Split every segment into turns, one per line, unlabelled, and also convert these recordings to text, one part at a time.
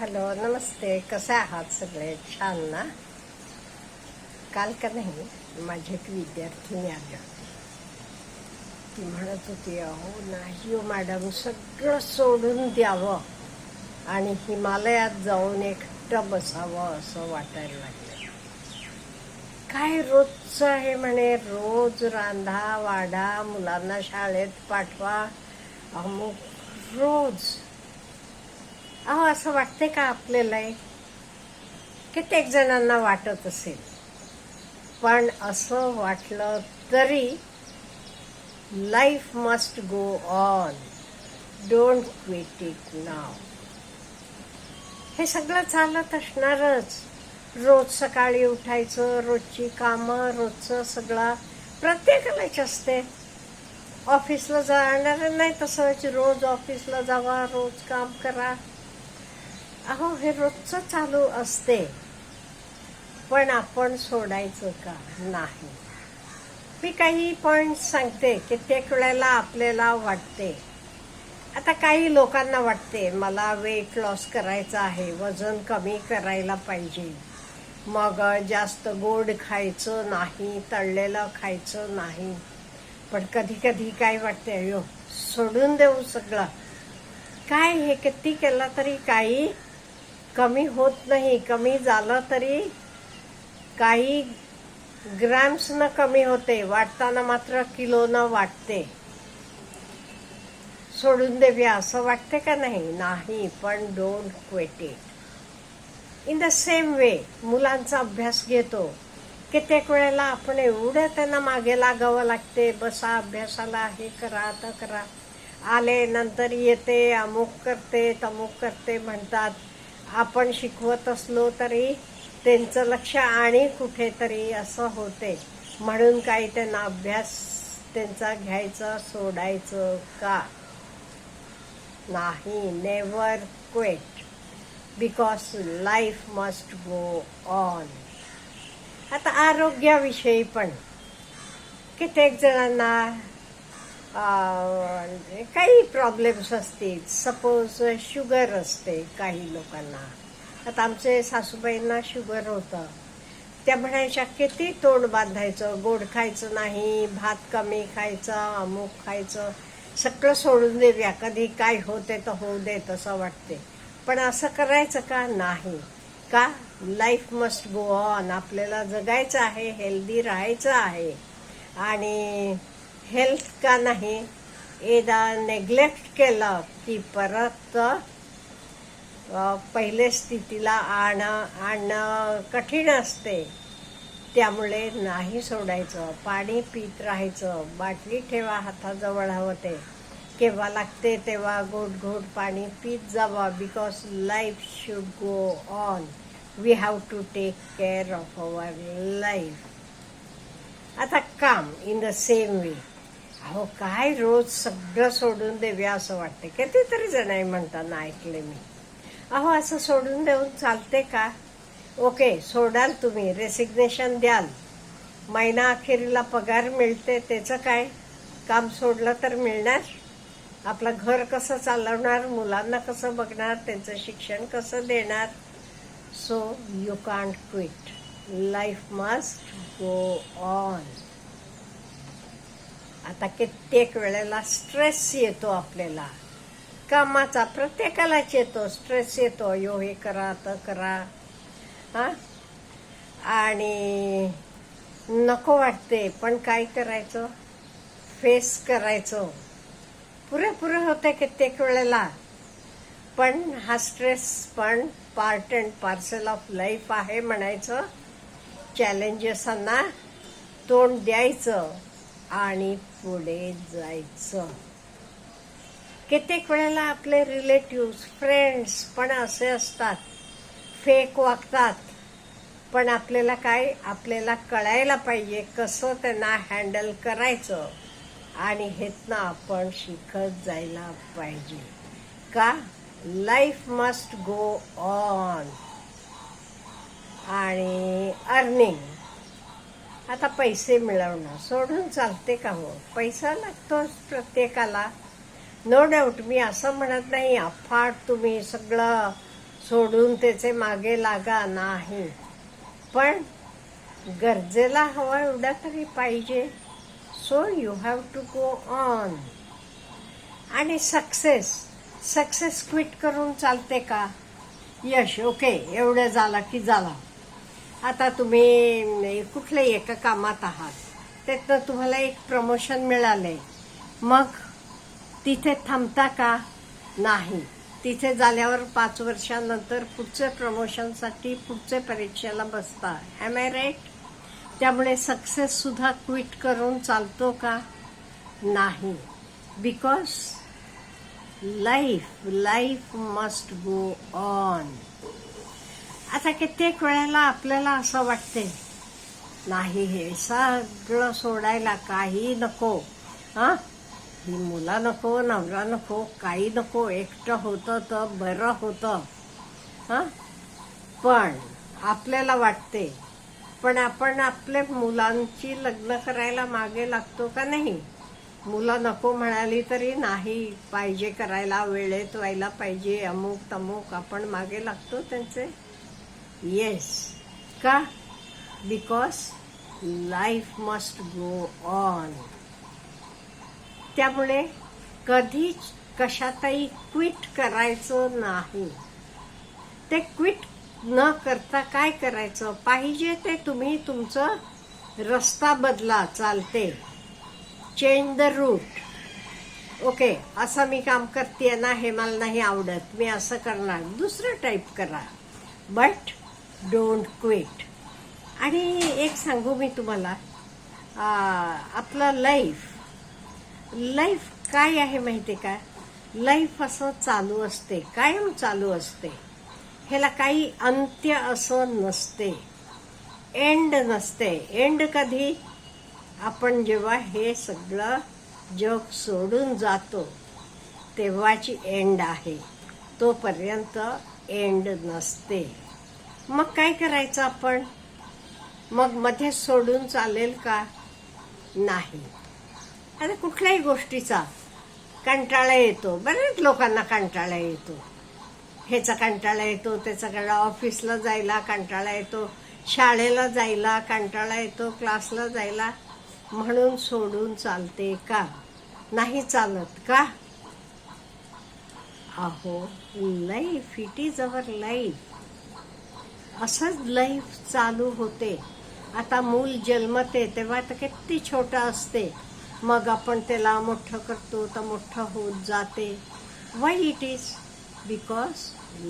Hello नमस्ते. कसे आहात सगळे? छान ना? काल का नाही? माझी एक विद्यार्थिनी आली होती. ती म्हणत होती अहो नाही हो मॅडम सगळं सोडून द्यावं आणि हिमालयात जाऊन एकटं बसावं असं वाटायला लागलं. काय रोजचं आहे म्हणे? रोज रांधा वाढा मुलांना शाळेत पाठवा. अमुक रोज अहो असं वाटते का आपल्याला कित्येक जणांना वाटत असेल. पण असं वाटलं तरी life must go on don't quit it now हे सगळं चालत असणारच. रोज सकाळी उठायचं रोजची कामं रोजचं सगळं प्रत्येकालाच असते. ऑफिसला जाणार नाही तसंच रोज ऑफिसला जावा रोज काम करा. अहो हे रोजचं चालू असते. पण आपण सोडायचं का? नाही. मी काही पॉईंट सांगते कित्येक वेळेला आपल्याला वाटते. आता काही लोकांना वाटते मला वेट लॉस करायचं आहे वजन कमी करायला पाहिजे. मग जास्त गोड खायचं नाही तळलेलं खायचं नाही. पण कधी कधी काय वाटते अयो सोडून देऊ सगळं. काय हे किती केलं तरी काही कमी होत नाही कमी झालं तरी काही ग्रॅम्सनं कमी होते वाटताना मात्र किलो न वाटते. सोडून देऊया असं वाटते का नाही? नाही पण don't quit it in the same way मुलांचा अभ्यास घेतो. कित्येक वेळेला आपण एवढं त्यांना मागे लागावं लागते बसा अभ्यासाला हे करा आता करा. आले नंतर येते अमुक करते तमुक करते म्हणतात. आपण शिकवत असलो तरी त्यांचं लक्ष आणि कुठेतरी असं होते. म्हणून काही त्यांना अभ्यास त्यांचा घ्यायचा सोडायचं का? नाही never quit because life must go on आता आरोग्याविषयी पण कित्येक जणांना काही प्रॉब्लेम्स असतील. सपोज शुगर असते काही लोकांना. आता आमचे सासूबाईंना शुगर होतं. त्या म्हणायच्या किती तोंड बांधायचं गोड खायचं नाही भात कमी खायचा अमुक खायचं. सगळं सोडून देऊया. कधी काय होते तर होऊ दे तसं वाटते. पण असं करायचं का? नाही. का? लाईफ मस्ट गो ऑन आपल्याला जगायचं आहे हेल्दी राहायचं आहे. आणि हेल्थ का नाही एकदा नेग्लेक्ट केलं की परत पहिले स्थितीला आणं आणणं कठीण असते. त्यामुळे नाही सोडायचं. पाणी पित राहायचं. बाटली ठेवा हाताजवळ हवं ते. केव्हा लागते तेव्हा गोट घोट पाणी पित जावा because life should go on we have to take care of our life आता काम इन द सेम वे अहो काय रोज सगळं सोडून देऊया असं वाटते कितीतरी जण आहे म्हणताना ऐकले मी. अहो असं सोडून देऊन चालते का? ओके सोडाल तुम्ही. रेसिग्नेशन द्याल. महिना अखेरीला पगार मिळते त्याचं काय? काम सोडलं तर मिळणार? आपलं घर कसं चालवणार? मुलांना कसं बघणार? त्यांचं शिक्षण कसं देणार? So you can't quit life must go on आता कित्येक वेळेला स्ट्रेस येतो आपल्याला. कामाचा प्रत्येकालाच येतो स्ट्रेस येतो. यो हे करा तर करा. हां? आणि नको वाटते पण काय करायचं? फेस करायचं. पुरेपुरं होते कित्येक वेळेला. पण हा स्ट्रेस पण part and parcel of life आहे म्हणायचं. चॅलेंजेसांना तोंड द्यायचं. आणि पुढे जायचं. कित्येक वेळेला आपले रिलेटिव्ह फ्रेंड्स पण असे असतात. फेक वागतात. पण आपल्याला काय? आपल्याला कळायला पाहिजे कसं त्यांना हँडल करायचं. आणि हेतनं आपण शिकत जायला पाहिजे. का? लाईफ मस्ट गो ऑन आणि अर्निंग आता पैसे मिळवणं. सोडून चालते का हो? पैसा लागतोच प्रत्येकाला. नो डाऊट मी असं म्हणत नाही अफाट तुम्ही सगळं सोडून त्याचे मागे लागा नाही. पण गरजेला हवा एवढा तरी पाहिजे. So you have to go on आणि सक्सेस सक्सेस क्विट करून चालते का? यश ओके एवढं झालं की झालं. आता तुम्ही म्हणजे कुठल्याही एका कामात आहात? त्यातनं तुम्हाला एक प्रमोशन मिळालंय. मग तिथे थांबता का? नाही. तिथे झाल्यावर पाच वर्षानंतर पुढच्या प्रमोशनसाठी पुढच्या परीक्षेला बसता. एम आय राईट त्यामुळे सक्सेससुद्धा क्विट करून चालतो का? नाही. Because life life must go on आता कित्येक वेळेला आपल्याला असं वाटते नाही हे सगळं सोडायला काही नको. हा? ही मुला नको नवरा नको काही नको. एकटं होतं तर बरं होतं. हा? पण आपल्याला वाटते पण आपण आपल्या मुलांची लग्न करायला मागे लागतो का नाही? मुलं नको म्हणाली तरी नाही पाहिजे करायला वेळेत व्हायला पाहिजे. अमुक तमुक आपण मागे लागतो त्यांचे. येस का because life must go on त्यामुळे कधीच कशातही क्विट करायचं नाही. ते क्विट न करता काय करायचं? पाहिजे ते तुम्ही तुमचं रस्ता बदला चालते. चेंज द रूट ओके असं मी काम करते ना हे मला नाही आवडत. मी असं करणार. दुसरं टाईप करा. बट डोंट क्विट आणि एक सांगू मी तुम्हाला. आपलं लाईफ लाईफ काय आहे माहिती का? लाईफ असं चालू असते कायम चालू असते. ह्याला काही अंत्य असं नसते. एंड नसते. एंड कधी? आपण जेव्हा हे सगळं जग सोडून जातो तेव्हाची एंड आहे. तोपर्यंत एंड नसते. मग काय करायचं आपण? मग मध्ये सोडून चालेल का? नाही. आता कुठल्याही गोष्टीचा कंटाळा येतो. बरेच लोकांना कंटाळा येतो. ह्याचा कंटाळा येतो त्याचा कंटाळा. ऑफिसला जायला कंटाळा येतो. शाळेला जायला कंटाळा येतो. क्लासला जायला. म्हणून सोडून चालते का? नाही चालत का? अहो life it is our life असंच लाईफ चालू होते. आता मूल जन्मते तेव्हा तर किती छोटं असते. मग आपण त्याला मोठं करतो तर मोठं होत जाते. Why it is because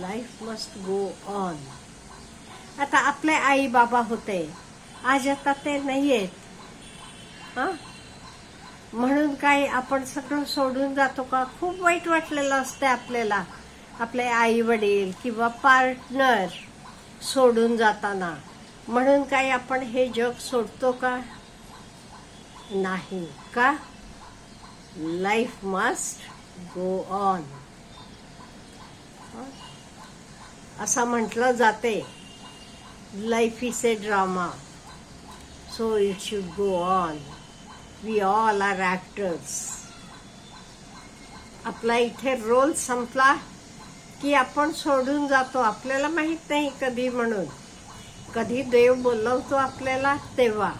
life must go on आता आपले आई बाबा होते. आज आता ते नाही आहेत हां? म्हणून काय आपण सगळं सोडून जातो का? खूप वाईट वाटलेलं असते आपल्याला. आपले आई वडील किंवा पार्टनर सोडून जाताना. म्हणून काय आपण हे जग सोडतो का? नाही का? लाईफ मस्ट गो ऑन असं म्हटलं जाते. Life is a drama so it should go on we all are actors आपला इथे रोल संपला. की आपण सोडून जातो. आपल्याला माहीत नाही कधी म्हणून. कधी देव बोलवतो आपल्याला तेव्हा.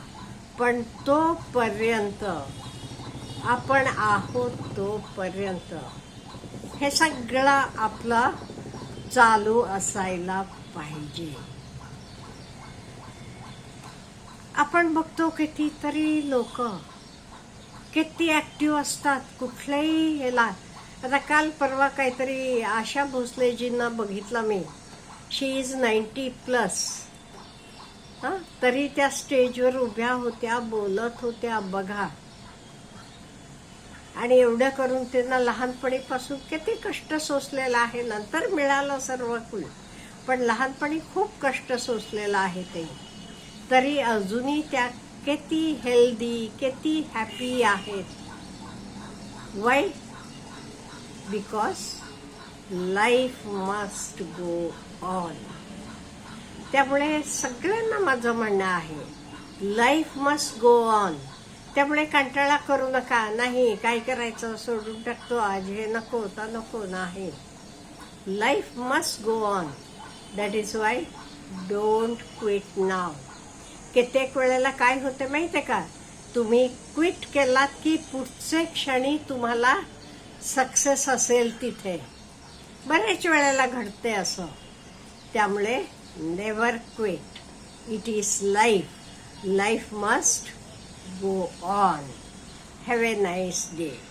पण तोपर्यंत आपण आहोत तोपर्यंत. हे सगळं आपलं चालू असायला पाहिजे. आपण बघतो कितीतरी लोक किती ऍक्टिव्ह असतात. कुठल्याही ह्याला आता काल परवा काहीतरी आशा भोसलेजींना बघितला मी. शी इज नाईन्टी प्लस हां तरी त्या स्टेजवर उभ्या होत्या बोलत होत्या बघा. आणि एवढं करून त्यांना लहानपणीपासून किती कष्ट सोसलेलं आहे नंतर मिळालं सर्व कुल. पण लहानपणी खूप कष्ट सोसलेलं आहे ते. तरी अजूनही त्या किती हेल्दी किती हॅपी आहेत. वाईट because life must go on त्यामुळे सगळ्यांना माझं म्हणणं आहे लाईफ मस्ट गो ऑन त्यामुळे कंटाळा करू नका. नाही काय करायचं? सोडून टाकतो आज. हे नको तर नको नाही. Life must go on that is why don't quit now कित्येक वेळेला काय होते माहिती आहे का? तुम्ही क्विट केलात की पुढचे क्षणी तुम्हाला सक्सेस असेल तिथे. बरेच वेळेला घडते असं. त्यामुळे never quit it is life life must go on have a nice day